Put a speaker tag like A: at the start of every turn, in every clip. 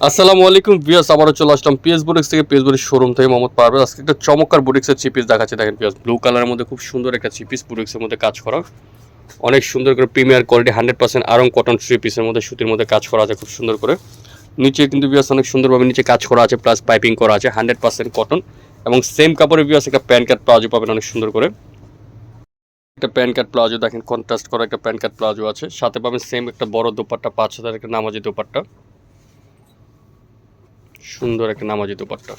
A: আসসালামু আলাইকুম বিয়াস আবারও চলে আসলাম পিএস বুটিক্স থেকে। পিএস বুটিক্স শোরুম থেকে মোহাম্মদ পারভেজ। আজকে একটা চমৎকার বুটিক্সের চিপিস দেখাচ্ছে দেখেন পিয়াস ব্লু কালারের মধ্যে খুব সুন্দর একটা চিপিস বুটিক্সের মধ্যে কাজ করা। অনেক সুন্দর করে premier quality hundred percent Aarong cotton three পিসের মধ্যে, সুতির মধ্যে কাজ করা আছে খুব সুন্দর করে। নিচে কিন্তু বিয়াস অনেক সুন্দরভাবে নিচে কাজ করা আছে প্লাস পাইপিং করা আছে হান্ড্রেড পার্সেন্ট কটন এবং সেম কাপড়ের বিয়াস একটা প্যান কার্ড প্লাজো পাবেন অনেক সুন্দর করে। একটা প্যান কার্ড প্লাজো দেখেন কন্ট্রাস্ট করা একটা প্যান কার্ড প্লাজো আছে। সাথে পাবেন সেম একটা বড় দোপাট্টা, পাঁচ হাজার একটা নামাজি দোপাট্টা। সুন্দর একটা নামাজি দোপাট্টা।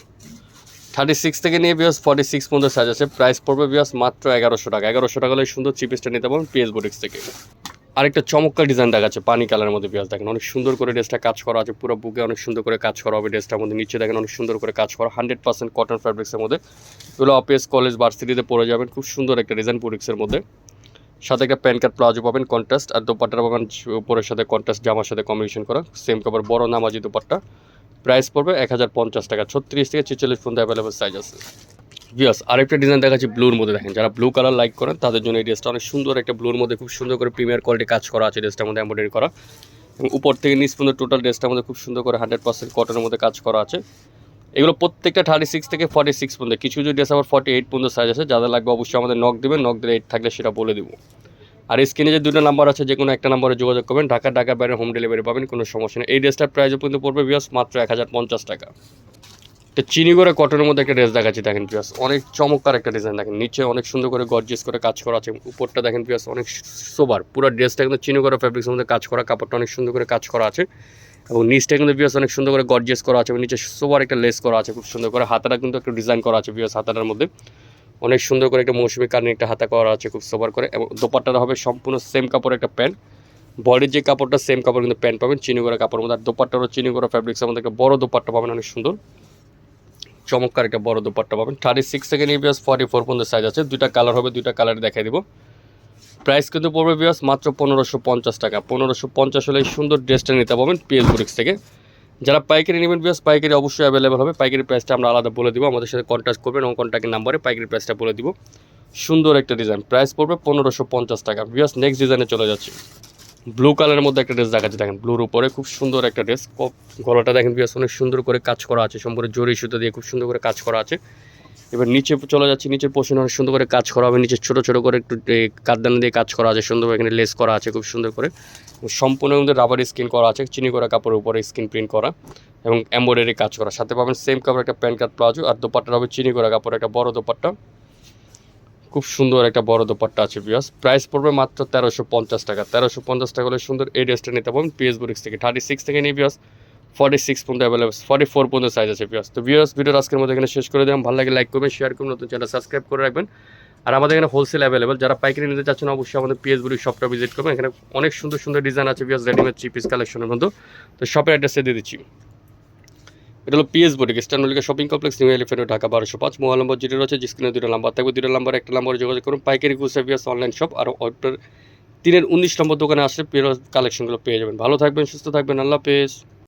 A: থার্টি সিক্স থেকে নিয়ে বিয়াস ফর্টি সিক্স পর্যন্ত সাইজ আছে। প্রাইস পড়বে বিয়াস মাত্র এগারোশো টাকা। এগারোশো টাকা হলে সুন্দর চিপিসটা নিতে পারবেন পিএস বুটিক্স থেকে। আরেকটা চমৎকার ডিজাইন দেখাচ্ছে পানি কালারের মধ্যে বিয়াস দেখেন। অনেক সুন্দর করে ড্রেসটা কাজ করা আছে। পুরো বুকে অনেক সুন্দর করে কাজ করা হবে ড্রেসটার মধ্যে। নিচে দেখেন অনেক সুন্দর করে কাজ করা। হান্ড্রেড পার্সেন্ট কটন ফ্যাব্রিক্সের মধ্যে। এগুলো অপিএস কলেজ ভার্সিটিতে পড়ে যাবেন। খুব সুন্দর একটা ডিজাইন বুটিক্সের মধ্যে। সাথে একটা প্যান কার্ড প্লাজো পাবেন কন্ট্রাস্ট আর দোপাট্টা পাবেন উপরের সাথে কন্ট্রাস্ট জামার সাথে কম্বিনেশন করা। সেম কাপড় বড় নামাজি দোপাট্টা। প্রাইস পড়বে এক হাজার পঞ্চাশ টাকা। ছত্রিশ থেকে ছেচল্লিশ পর্যন্ত অ্যাভেলেবল সাইজ আছে। ভিউয়ার্স আরেকটা ডিজাইন দেখাচ্ছি ব্লুর মধ্যে দেখেন। যারা ব্লু কালার লাইক করেন, তাদের জন্য এই ড্রেসটা অনেক সুন্দর একটা ব্লুর মধ্যে খুব সুন্দর করে প্রিমিয়ার কোয়ালিটি কাজ করা আছে ড্রেসটার মধ্যে এমব্রয়ডারি করা। এবং উপর থেকে নিচ পর্যন্ত টোটাল ড্রেসটার মধ্যে খুব সুন্দর করে হান্ড্রেড পার্সেন্ট কটনের মধ্যে কাজ করা আছে। এগুলো প্রত্যেকটা থার্টি সিক্স থেকে ফর্টি সিক্স পর্যন্ত। কিছু কিছু ড্রেস আবার ফর্টি এইট পর্যন্ত সাইজ আছে। যাদের লাগবে অবশ্যই আমাদের নক দেবেন নক দিলে এইট থাকলে সেটা বলে দেবো। আর স্ক্রিনে যে দুটো নাম্বার আছে যে কোনো একটা নাম্বারে যোগাযোগ করবেন। ঢাকা ঢাকার বাইরে হোম ডেলিভারি পাবেন, কোনো সমস্যা নেই। এই ড্রেসটার প্রাইস পর্যন্ত পড়বে বিয়াস মাত্র এক হাজার পঞ্চাশ টাকা। তো চিনি করে কটনের মধ্যে একটা ড্রেস দেখাচ্ছি, দেখেন পিয়াস অনেক চমৎকার একটা ডিজাইন দেখেন। নিচে অনেক সুন্দর করে গর্জিয়াস করে কাজ করা আছে। উপরটা দেখেন পিয়াস অনেক সোবার পুরো ড্রেসটা কিন্তু চিনি করে ফ্যাব্রিক্সের মধ্যে কাজ করা, কাপড়টা অনেক সুন্দর করে কাজ করা আছে। এবং নিচটা কিন্তু পিয়াস অনেক সুন্দর করে গর্জিয়াস করা আছে এবং নিচে সোবার একটা লেস করা আছে, খুব সুন্দর করে। হাতাটা কিন্তু একটা ডিজাইন করা আছে পিয়াস হাতাটার মধ্যে। অনেক সুন্দর করে একটা মৌসুমি কারণে একটা হাতা করা আছে, খুব সোবার করে। এবং দোপাট্টাটা হবে সম্পূর্ণ সেম কাপড়ের একটা প্যান্ট। বডির যে কাপড়টা সেম কাপড় কিন্তু প্যান্ট পাবেন, চিনি করে কাপড়ের মধ্যে। আর দোপাট্টারও চিনি করে ফ্যাব্রিক্সের মধ্যে একটা বড় দোপাট্টা পাবেন, অনেক সুন্দর। চমৎকার একটা বড় দোপাট্টা পাবেন। থার্টি সিক্স থেকে নিয়ে বিয়াস ফর্টি ফোর পর্যন্ত সাইজ আছে। দুইটা কালার হবে, দুইটা কালার দেখাই দিব। প্রাইস কিন্তু পড়বে বিয়াস মাত্র পনেরোশো পঞ্চাশ টাকা। পনেরোশো পঞ্চাশ হলে সুন্দর ড্রেসটা নিতে পাবেন পিএস বুটিক্স থেকে। যারা পাইকারি নেবেন বিয়াস পাইকারি অবশ্যই অ্যাভেলেবেল হবে। পাইকারি প্রাইসটা আমরা আলাদা বলে দেবো। আমাদের সাথে কন্ট্যাক্ট করবেন, এবং কন্ট্যাক্টের নাম্বারে পাইকারি প্রাইসটা বলে দিব। সুন্দর একটা ডিজাইন প্রাইস পড়বে পনেরোশো পঞ্চাশ টাকা। বিয়াস নেক্সট ডিজাইনে চলে যাচ্ছে। ব্লু কালারের মধ্যে একটা ড্রেস দেখাচ্ছে। দেখেন ব্লুর উপরে খুব সুন্দর একটা ড্রেস গলাটা দেখেন বিয়াস অনেক সুন্দর করে কাজ করা আছে। সম্পূর্ণ জরি সুতো দিয়ে খুব সুন্দর করে কাজ করা আছে। এবার নিচে চলে যাচ্ছে নিচের পোর্শন অনেক সুন্দর করে কাজ করা হবে, নিচে ছোটো ছোটো করে একটু কাঠদানা দিয়ে কাজ করা আছে, সুন্দর এখানে লেস করা আছে, খুব সুন্দর করে। সম্পূর্ণ মধ্যে রাবার স্কিন করা আছে, চিনি করা, কাপড়ের উপরে স্কিন প্রিন্ট করা এবং এম্ব্রয়ডারি কাজ করা। সাথে পাবেন সেম কাপড় একটা প্যান্ট কাট প্লাজো আর দোপাট্টা হবে চিনি করা কাপড় একটা বড় দোপাট্টা। খুব সুন্দর একটা বড় দোপাট্টা আছে বিয়াস প্রাইস পড়বে মাত্র তেরোশো পঞ্চাশ টাকা। তেরোশো পঞ্চাশ টাকা হলে সুন্দর এই ড্রেসটা নিতে পারবেন পিএস বুরিক্স থেকে। থার্টি সিক্স থেকে নিয়ে বিয়াস ফর্টি সিক্স পর্যন্ত অ্যাভেলেবল ফর্টি ফোর পর্যন্ত সাইজ আছে বিয়াস তো বিয়াস ভিডিওর আজকের মধ্যে এখানে শেষ করে দিলাম। ভালো লাগে লাইক করবেন শেয়ার করবেন নতুন চ্যানেল সাবস্ক্রাইব করে রাখবেন। আর আমাদের এখানে হোলসেল অ্যাভেলেবল যারা পাইকারি নিতে চাচ্ছেন, অবশ্যই আমাদের পিএস বুড়ি শপটা ভিজিট করবেন। এখানে অনেক সুন্দর সুন্দর ডিজাইন আছে বিয়াস রেডিমেড থ্রি পিস কালেকশনের মধ্যে। তো শপের অ্যাড্রেসে দিয়ে দিচ্ছি। এটা হলো PS boutique স্ট্যান্ডলিকা shopping complex new elephant Dhaka বারোশো পাঁচ মোবাইল নম্বর যেটা রয়েছে স্ক্রিনে দুটো নাম্বার থাকবে, দুটো নাম্বার, একটা নাম্বারে যোগাযোগ করুন। পাইকারি গুসাভিয়াস অনলাইন শপ আর তিনের উনিশ নম্বর দোকানে আসলে পেরো কালেকশনগুলো পেয়ে যাবেন। ভালো থাকবেন, সুস্থ থাকবেন, আল্লাহ পেস